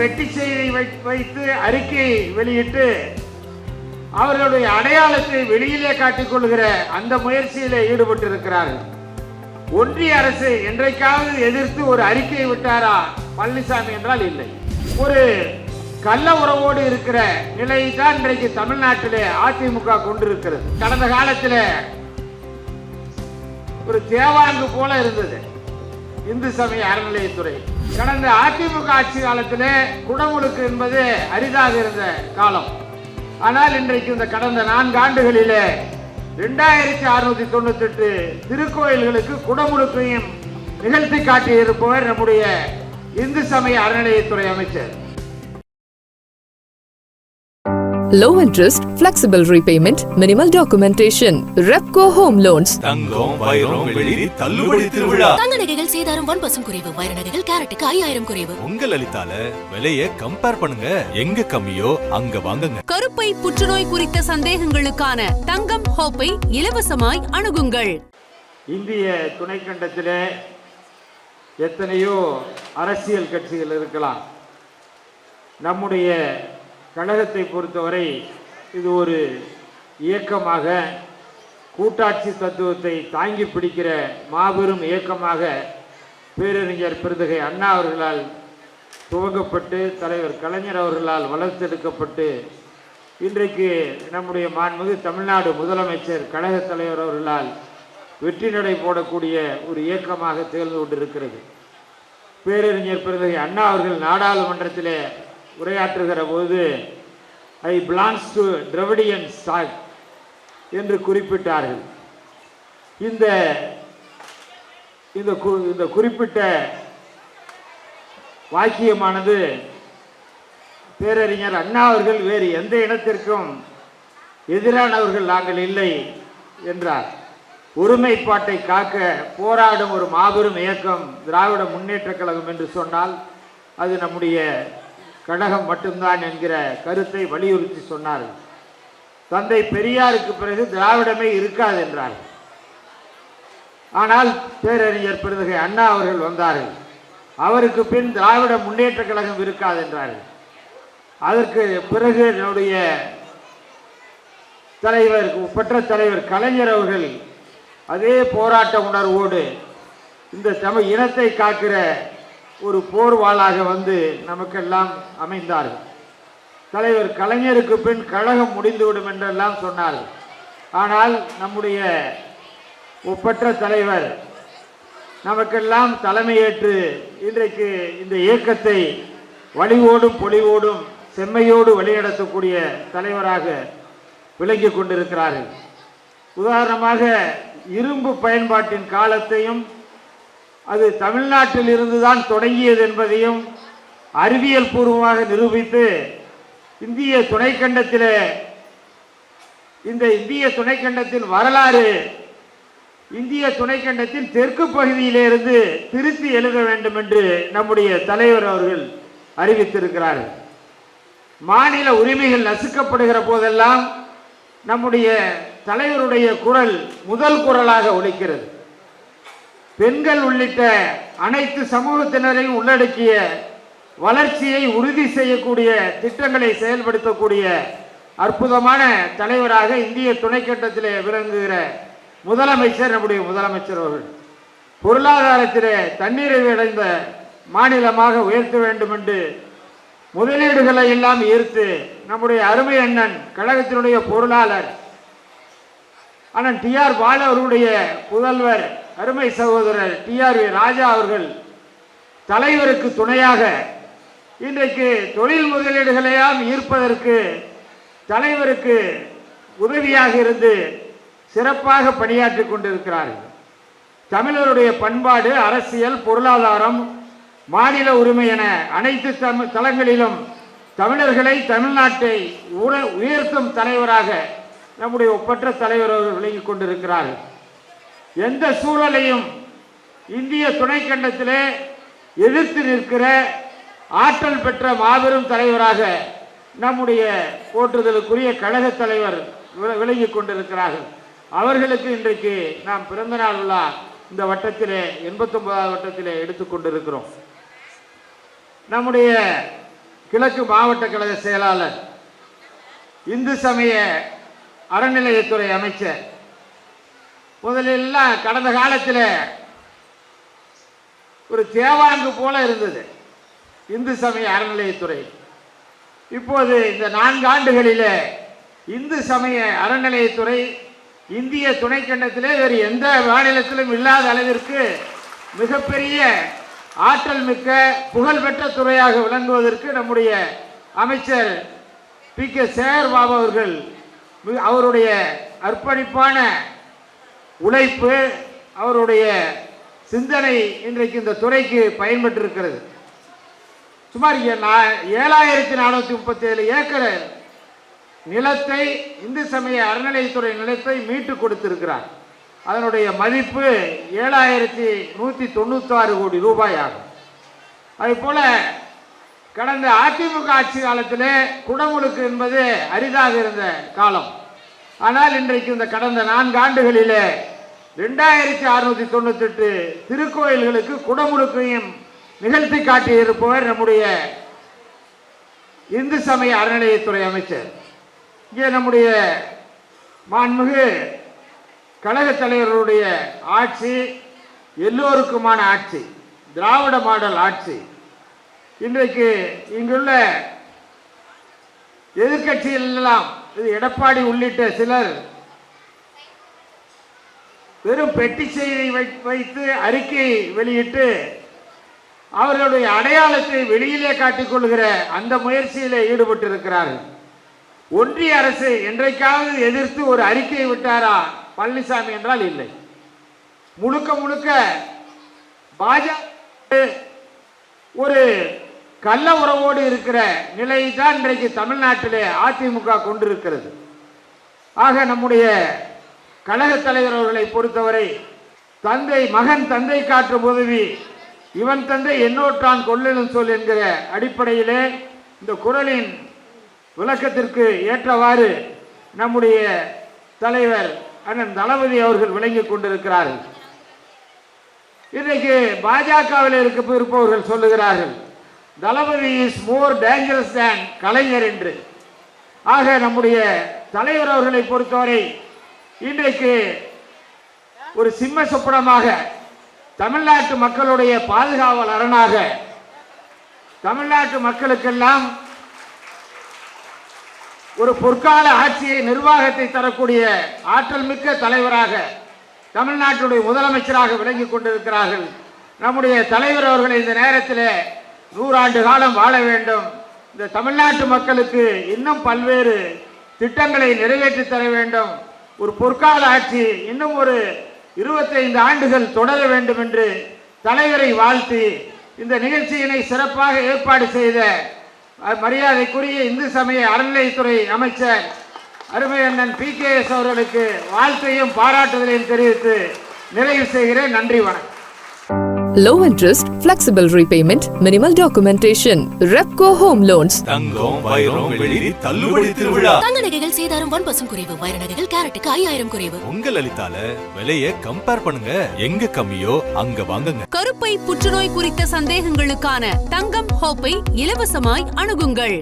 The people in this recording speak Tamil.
பெட்டி செய்தி வை- வைத்து அறிக்கையை வெளியிட்டு அவர்களுடைய அடையாளத்தை வெளியிலே காட்டிக் கொள்கிற அந்த முயற்சியிலே ஈடுபட்டிருக்கிறார்கள். ஒன்றிய அரசு என்றைக்காவது எதிர்த்து ஒரு அறிக்கையை விட்டாரா? பழனிசாமி என்றால் இல்லை. ஒரு கள்ள உறவோடு இருக்கிற நிலை தான் இன்றைக்கு தமிழ்நாட்டிலே அதிமுக கொண்டிருக்கிறது. கடந்த காலத்தில் ஒரு தேவாங்கு போல இருந்தது. இந்து சமய அறநிலையத்துறை. கடந்த அதிமுக ஆட்சி காலத்தில் குடமுழுக்கு என்பது அரிதாக இருந்த காலம். ஆனால் இன்றைக்கு இந்த கடந்த நான்கு ஆண்டுகளிலே ரெண்டாயிரத்தி அறுநூத்தி தொண்ணூத்தி எட்டு திருக்கோயில்களுக்கு குடமுழுக்கையும் நிகழ்த்தி காட்டியிருப்பவர் நம்முடைய இந்து சமய அறநிலையத்துறை அமைச்சர். Low interest, flexible repayment, minimal documentation. Repco Home Loans. தங்கம் வைரம் வெளிரி தள்ளுபடி திருவிழா. தங்க நகைகள் சேதாரம் ஒன் பர்சன்ட் குறைவு. வைர நகைகள் கேரட்டுக்கு ஐயாயிரம் குறைவு. உங்க லலிதால விலைய கம்பேர் பண்ணுங்க. எங்க கம்மியோ அங்க வாங்குங்க. கருப்பை புற்றுநோய் குறித்த சந்தேகங்களுக்கான தங்கம் ஹோப்பை இலவசமாய் அணுகுங்கள். இந்திய துணைக்கண்டத்திலே எத்தனையோ அரசியல் கட்சிகள் இருக்கலாம். நம்முடைய கழகத்தை பொறுத்தவரை இது ஒரு இயக்கமாக கூட்டாட்சி தத்துவத்தை தாங்கி பிடிக்கிற மாபெரும் இயக்கமாக பேரறிஞர் பெருந்தகை அண்ணா அவர்களால் துவங்கப்பட்டு தலைவர் கலைஞர் அவர்களால் வளர்த்தெடுக்கப்பட்டு இன்றைக்கு நம்முடைய மாண்புமிகு தமிழ்நாடு முதலமைச்சர் கழக தலைவர் அவர்களால் வெற்றி நடை போடக்கூடிய ஒரு இயக்கமாக திகழ்ந்து கொண்டிருக்கிறது. பேரறிஞர் பெருந்தகை அண்ணா அவர்கள் நாடாளுமன்றத்திலே உரையாற்றுகிற போது I belongs to Dravidian stock என்று குறிப்பிட்டார்கள். இந்த இந்த கு- இந்த குறிப்பிட்ட வாக்கியமானது பேரறிஞர் அண்ணா அவர்கள் வேறு எந்த இனத்திற்கும் எதிரானவர்கள் நாங்கள் இல்லை என்றார். ஒருமைப்பாட்டை காக்க போராடும் ஒரு மாபெரும் இயக்கம் திராவிட முன்னேற்றக் கழகம் என்று சொன்னால் அது நம்முடைய கடகம் மட்டும்தான் என்கிற கருத்தை வலியுறுத்தி சொன்னார்கள் தந்தை பெரியாருக்கு பிறகு திராவிடமே இருக்காது என்றார்கள் ஆனால் பேரறிஞர் பெருந்தகை அண்ணா அவர்கள் வந்தார்கள் அவருக்கு பின் திராவிட முன்னேற்றக் கழகம் இருக்காது என்றார்கள் அதற்கு பிறகு என்னுடைய தலைவர் பெற்ற தலைவர் கலைஞர் அவர்கள் அதே போராட்ட உணர்வோடு இந்த தமிழ் இனத்தை காக்கிற ஒரு போர்வாளாக வந்து நமக்கெல்லாம் அமைந்தார்கள். தலைவர் கலைஞருக்கு பின் கழகம் முடிந்துவிடும் என்றெல்லாம் சொன்னார்கள். ஆனால் நம்முடைய ஒப்பற்ற தலைவர் நமக்கெல்லாம் தலைமையேற்று இன்றைக்கு இந்த இயக்கத்தை வழிவோடும் பொலிவோடும் செம்மையோடு வழிநடத்தக்கூடிய தலைவராக விளங்கி கொண்டிருக்கிறார்கள். உதாரணமாக இரும்பு பயன்பாட்டின் காலத்தையும் அது தமிழ்நாட்டில் இருந்துதான் தொடங்கியது என்பதையும் அறிவியல் பூர்வமாக நிரூபித்து இந்திய துணைக்கண்டத்தில் இந்த இந்திய துணைக்கண்டத்தின் வரலாறு இந்திய துணைக்கண்டத்தின் தெற்கு பகுதியிலிருந்து திருத்தி எழுத வேண்டும் என்று நம்முடைய தலைவர் அவர்கள் அறிவித்திருக்கிறார்கள். மாநில உரிமைகள் நசுக்கப்படுகிற போதெல்லாம் நம்முடைய தலைவருடைய குரல் முதல் குரலாக உழைக்கிறது பெண்கள் உள்ளிட்ட அனைத்து சமூகத்தினரையும் உள்ளடக்கிய வளர்ச்சியை உறுதி செய்யக்கூடிய திட்டங்களை செயல்படுத்தக்கூடிய அற்புதமான தலைவராக இந்திய துணைக்கட்டத்திலே விளங்குகிற முதலமைச்சர் நம்முடைய முதலமைச்சர் அவர்கள். பொருளாதாரத்திலே தண்ணீரை அடைந்த மாநிலமாக உயர்த்த வேண்டும் என்று முதலீடுகளை எல்லாம் ஈர்த்து நம்முடைய அருமை அண்ணன் கழகத்தினுடைய பொருளாளர் அண்ணன் டி ஆர் பாலு புதல்வர் அருமை சகோதரர் டி ஆர் வி ராஜா அவர்கள் தலைவருக்கு துணையாக இன்றைக்கு தொழில் முதலீடுகளையாம் ஈர்ப்பதற்கு தலைவருக்கு உதவியாக இருந்து சிறப்பாக பணியாற்றி கொண்டிருக்கிறார்கள். தமிழருடைய பண்பாடு அரசியல் பொருளாதாரம் மாநில உரிமை என அனைத்து தம் தளங்களிலும் தமிழர்களை தமிழ்நாட்டை உயர்த்தும் தலைவராக நம்முடைய ஒப்பற்ற தலைவர் அவர்கள் விளங்கிக் கொண்டிருக்கிறார்கள். எந்த சூழலையும் இந்திய துணைக்கண்டத்திலே எதிர்த்து நிற்கிற ஆற்றல் பெற்ற மாபெரும் தலைவராக நம்முடைய போற்றுதலுக்குரிய கழக தலைவர் வி- கொண்டிருக்கிறார்கள். அவர்களுக்கு இன்றைக்கு நாம் பிறந்தநாள் விழா இந்த வட்டத்திலே எண்பத்தொன்பதாவது வட்டத்திலே எடுத்துக்கொண்டிருக்கிறோம் நம்முடைய கிழக்கு மாவட்ட கழக செயலாளர் இந்து சமய அறநிலையத்துறை அமைச்சர் முதலெல்லாம் கடந்த காலத்தில் ஒரு தேவாங்கு போல இருந்தது. இந்து சமய அறநிலையத்துறை. இப்போது இந்த நான்கு ஆண்டுகளில் இந்து சமய அறநிலையத்துறை இந்திய துணைக்கண்டத்திலே வேறு எந்த மாநிலத்திலும் இல்லாத அளவிற்கு மிகப்பெரிய ஆற்றல் மிக்க புகழ்பெற்ற துறையாக விளங்குவதற்கு நம்முடைய அமைச்சர் பி கே சேகர் பாபு அவர்கள் அவருடைய அர்ப்பணிப்பான உழைப்பு அவருடைய சிந்தனை இன்றைக்கு இந்த துறைக்கு பயன்பட்டிருக்கிறது. சுமார் நா- ஏழாயிரத்தி நானூற்றி முப்பத்தி ஏழு ஏக்கர் நிலத்தை இந்து சமய அறநிலையத்துறை நிலத்தை மீட்டு கொடுத்திருக்கிறார். அதனுடைய மதிப்பு ஏழாயிரத்தி நூற்றி தொண்ணூத்தாறு கோடி ரூபாய் ஆகும். அதுபோல் கடந்த அதிமுக ஆட்சி காலத்தில் குடமுழுக்கு என்பது அரிதாக இருந்த காலம். ஆனால் இன்றைக்கு இந்த கடந்த நான்கு ஆண்டுகளிலே ரெண்டாயிரத்தி அறுநூத்தி தொண்ணூத்தெட்டு திருக்கோயில்களுக்கு குடமுழுக்கையும் நிகழ்த்தி காட்டியிருப்பவர் நம்முடைய இந்து சமய அறநிலையத்துறை அமைச்சர். இங்கே நம்முடைய மாண்புமிகு கழகத் தலைவர்களுடைய ஆட்சி எல்லோருக்குமான ஆட்சி திராவிட மாடல் ஆட்சி. இன்றைக்கு இங்குள்ள எதிர்க்கட்சிகள் எல்லாம் இது எடப்பாடி உள்ளிட்ட சிலர் வெறும் பெட்டி செய்தி வை- வைத்து அறிக்கை வெளியிட்டு அவர்களுடைய அடையாளத்தை வெளியிலே காட்டிக் கொள்கிற அந்த முயற்சியில் ஈடுபட்டிருக்கிறார்கள். ஒன்றிய அரசு என்றைக்காவது எதிர்த்து ஒரு அறிக்கையை விட்டாரா பழனிசாமி என்றால் இல்லை. முழுக்க முழுக்க பாஜக ஒரு கள்ள உறவோடு இருக்கிற நிலை தான் இன்றைக்கு தமிழ்நாட்டிலே அதிமுக கொண்டிருக்கிறது. ஆக நம்முடைய கழக தலைவர் அவர்களை பொறுத்தவரை தந்தை மகன் தந்தை காற்றும் உதவி இவன் தந்தை என்னோற்றான் கொள்ளலும் சொல் என்கிற அடிப்படையிலே இந்த குரலின் விளக்கத்திற்கு ஏற்றவாறு நம்முடைய தலைவர் அண்ணன் தளபதி அவர்கள் விளங்கிக் கொண்டிருக்கிறார்கள். இன்றைக்கு பாஜகவில் இருக்க இருப்பவர்கள் சொல்லுகிறார்கள் தளபதி இஸ் மோர் டேஞ்சரஸ் தேன் கலைஞர் என்று. ஆக நம்முடைய தலைவர் அவர்களை பொறுத்தவரை இன்றைக்கு ஒரு சிம்ம சொப்பனமாக தமிழ்நாட்டு மக்களுடைய பாதுகாவல் அரணாக தமிழ்நாட்டு மக்களுக்கெல்லாம் ஒரு பொற்கால ஆட்சியை நிர்வாகத்தை தரக்கூடிய ஆற்றல் மிக்க தலைவராக தமிழ்நாட்டுடைய முதலமைச்சராக விளங்கிக் கொண்டிருக்கிறார்கள். நம்முடைய தலைவர் அவர்கள் இந்த நேரத்தில் நூறாண்டு காலம் வாழ வேண்டும். இந்த தமிழ்நாட்டு மக்களுக்கு இன்னும் பல்வேறு திட்டங்களை நிறைவேற்றி தர வேண்டும். ஒரு பொற்கால ஆட்சி இன்னும் ஒரு இருபத்தைந்து ஆண்டுகள் தொடர வேண்டும் என்று தலைவரை வாழ்த்தி இந்த நிகழ்ச்சியினை சிறப்பாக ஏற்பாடு செய்த மரியாதைக்குரிய இந்து சமய அறநிலையத்துறை அமைச்சர் அருமை அண்ணன் பி. கே. எஸ். அவர்களுக்கு வாழ்த்தையும் பாராட்டுதலையும் தெரிவித்து நிறைவு செய்கிறேன். நன்றி வணக்கம். Low interest flexible repayment, minimal documentation. Repco Home Loans. தங்கம் வைரம் வெள்ளி தள்ளுபடி திருவிழா தங்க நகைகள் சேதாரம் ஒன் பர்சன்ட் குறைவு வைர நகைகள் கேரட்டுக்கு ஐயாயிரம் குறைவு உங்க லலிதால விலைய கம்பேர் பண்ணுங்க எங்க கம்மியோ அங்க வாங்குங்க கருப்பை புற்றுநோய் குறித்த சந்தேகங்களுக்கான தங்கம் ஹோப்பை இலவசமாய் அணுகுங்கள்